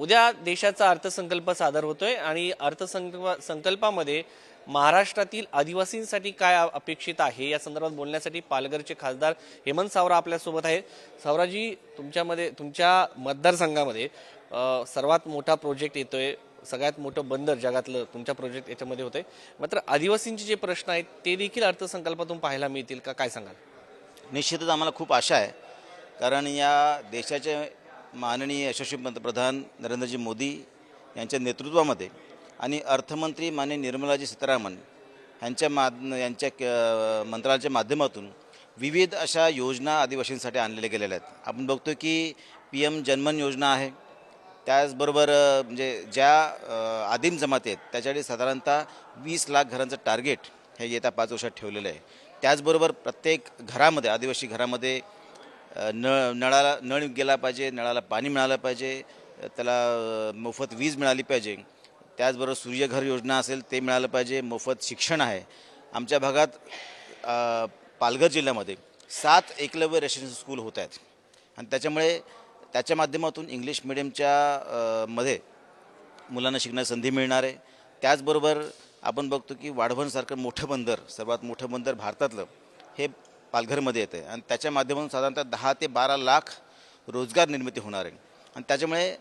उद्या देशाचा अर्थसंकल्प सादर होतोय आणि अर्थसंकल्प संकल्पामध्ये महाराष्ट्रातील आदिवासींसाठी काय अपेक्षित आहे? या संदर्भात बोलण्यासाठी पालघरचे खासदार हेमंत सावरा आपल्यासोबत आहेत. सावराजी तुमच्यामध्ये तुमच्या मतदारसंघामध्ये सर्वात मोठा प्रोजेक्ट येतोय सगळ्यात मोठं बंदर जगातलं तुमच्या प्रोजेक्ट याच्यामध्ये होते मात्र आदिवासींचे जे प्रश्न आहेत ते देखील अर्थसंकल्पातून पाहायला मिळतील का? काय सांगाल? निश्चितच आम्हाला खूप आशा आहे. कारण या देशाचे माननीय यशस्वी पंतप्रधान नरेंद्रजी मोदी यांच्या नेतृत्वामध्ये आणि अर्थमंत्री माननीय निर्मलाजी सीतारामन यांच्या माध यांच्या क- मंत्रालयाच्या माध्यमातून विविध अशा योजना आदिवासींसाठी आणलेल्या गेलेल्या आहेत. आपण बघतो की पी एम जनमन योजना आहे. त्याचबरोबर म्हणजे ज्या आदिम जमाती आहेत त्याच्यासाठी साधारणतः वीस लाख घरांचं टार्गेट हे येत्या पाच वर्षात ठेवलेलं आहे. त्याचबरोबर प्रत्येक घरामध्ये आदिवासी घरामध्ये नळ नळाला नळ गेला पाहिजे नळाला पाणी मिळालं पाहिजे त्याला मोफत वीज मिळाली पाहिजे. त्याचबरोबर सूर्यघर योजना असेल ते मिळालं पाहिजे मोफत शिक्षण आहे. आमच्या भागात पालघर जिल्ह्यामध्ये सात एकलव्य रेसिडेन्शियल स्कूल होत आहेत. आणि त्याच्यामुळे त्याच्या माध्यमातून इंग्लिश मिडियमच्या मध्ये मुलांना शिकण्याची संधी मिळणार आहे. त्याचबरोबर आपण बघतो की वाढवणसारखं मोठं बंदर सर्वात मोठं बंदर भारतातलं हे पालघरमध्ये येतं आणि त्याच्या माध्यमातून साधारणतः दहा ते बारा लाख रोजगार निर्मिती होणार आहे. आणि त्याच्यामुळे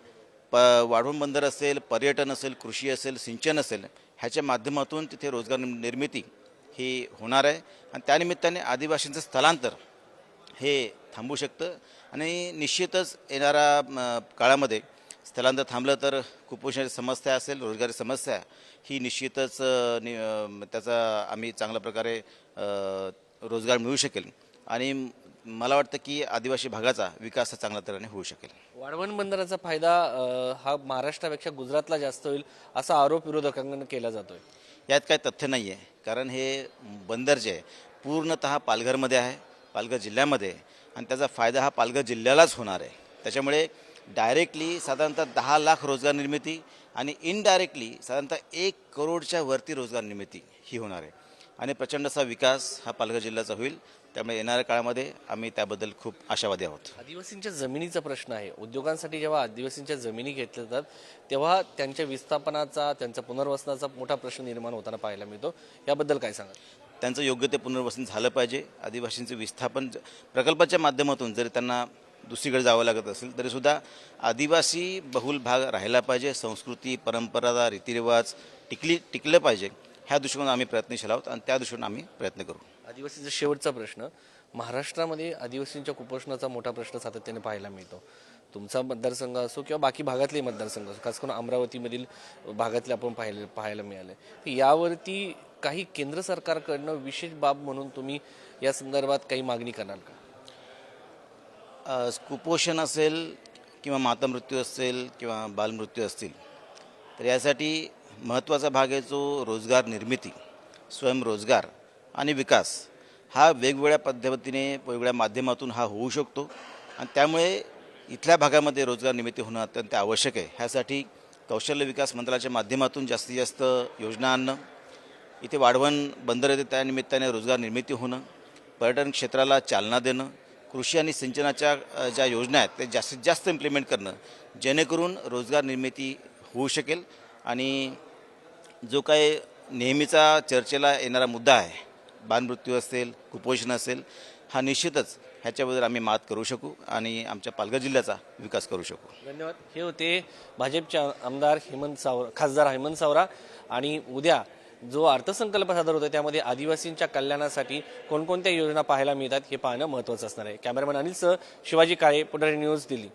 प वाढवण बंदर असेल पर्यटन असेल कृषी असेल सिंचन असेल ह्याच्या माध्यमातून तिथे रोजगार निर्मिती ही होणार आहे. आणि त्यानिमित्ताने आदिवासींचं स्थलांतर हे थांबू शकतं. आणि निश्चितच येणाऱ्या काळामध्ये स्थलांतर थांबलं तर कुपोषणाची समस्या असेल रोजगारी समस्या. ही निश्चितच नि त्याचा आम्ही चांगल्या प्रकारे रोजगार मिळू शकेल आणि मला वाटतं की आदिवासी भागाचा विकास चांगल्या तऱ्हेने होऊ शकेल. वाढवण बंदराचा फायदा हा महाराष्ट्रापेक्षा गुजरातला जास्त होईल असा आरोप विरोधकांकडून केला जातोय. यात काही तथ्य नाही आहे कारण हे बंदर जे आहे पूर्णतः पालघरमध्ये आहे पालघर जिल्ह्यामध्ये आणि त्याचा फायदा हा पालघर जिल्ह्यालाच होणार आहे. त्याच्यामुळे डायरेक्टली साधारणतः दहा लाख रोजगार निर्मिती आणि इनडायरेक्टली साधारणतः एक करोडच्या वरती रोजगार निर्मिती ही होणार आहे. आणि प्रचंड असा विकास हा पालघर जिल्ह्याचा होईल. त्यामुळे येणाऱ्या काळामध्ये आम्ही त्याबद्दल खूप आशावादी आहोत. आदिवासींच्या जमिनीचा प्रश्न आहे. उद्योगांसाठी जेव्हा आदिवासींच्या जमिनी घेतल्या जातात तेव्हा त्यांच्या विस्थापनाचा त्यांच्या पुनर्वसनाचा मोठा प्रश्न निर्माण होताना पाहायला मिळतो. याबद्दल काय सांगाल? त्यांचं योग्य ते पुनर्वसन झालं पाहिजे. आदिवासींचं विस्थापन प्रकल्पाच्या माध्यमातून जरी त्यांना दुसरीकडे जावं लागत असेल तरीसुद्धा आदिवासी बहुल भाग राहिला पाहिजे. संस्कृती परंपरा रीतिरिवाज टिकली टिकलं पाहिजे. ह्या दृष्टिकोनातून आम्ही प्रयत्नशील आहोत आणि त्या दृष्टीने आम्ही प्रयत्न करू. आदिवासींचा शेवटचा प्रश्न महाराष्ट्रामध्ये आदिवासींच्या कुपोषणाचा मोठा प्रश्न सातत्याने पाहायला मिळतो. तुमचा मतदारसंघ असो किंवा बाकी भागातले मतदारसंघ असो खास करून अमरावतीमधील भागातले आपण पाहिले पाहायला मिळाले. तर यावरती काही केंद्र सरकारकडनं विशेष बाब म्हणून तुम्ही या संदर्भात काही मागणी कराल का? कुपोषण असेल किंवा मातामृत्यू असेल किंवा बालमृत्यू असतील तर यासाठी महत्त्वाचा भाग आहे जो रोजगार निर्मिती स्वयंरोजगार आणि विकास हा वेगवेगळ्या पद्धतीने वेगवेगळ्या माध्यमातून हा होऊ शकतो आणि त्यामुळे इथल्या भागामध्ये रोजगार निर्मिती होणं अत्यंत आवश्यक आहे. ह्यासाठी कौशल्य विकास मंत्रालयाच्या माध्यमातून जास्तीत जास्त योजना आणणं इथे वाढवण बंदर येते त्यानिमित्ताने रोजगार निर्मिती होणं पर्यटन क्षेत्राला चालना देणं कृषी आणि सिंचनाच्या ज्या योजना आहेत ते जास्तीत जास्त इम्प्लिमेंट करणं जेणेकरून रोजगार निर्मिती होऊ शकेल आणि जो काही नेहमीचा चर्चेला येणारा मुद्दा आहे बालमृत्यू असेल कुपोषण असेल हा निश्चितच ह्याच्याबद्दल आम्ही मात करू शकू आणि आमच्या पालघर जिल्ह्याचा विकास करू शकू. धन्यवाद. हे होते भाजपचे आमदार हेमंत सावरा खासदार हेमंत सावरा आणि उद्या जो अर्थसंकल्प सादर होतो त्यामध्ये आदिवासींच्या कल्याणासाठी कोणकोणत्या योजना पाहायला मिळतात हे पाहणं महत्त्वाचं असणार आहे. कॅमेरामॅन अनिलसह शिवाजी काळे पुढारी न्यूज दिल्ली.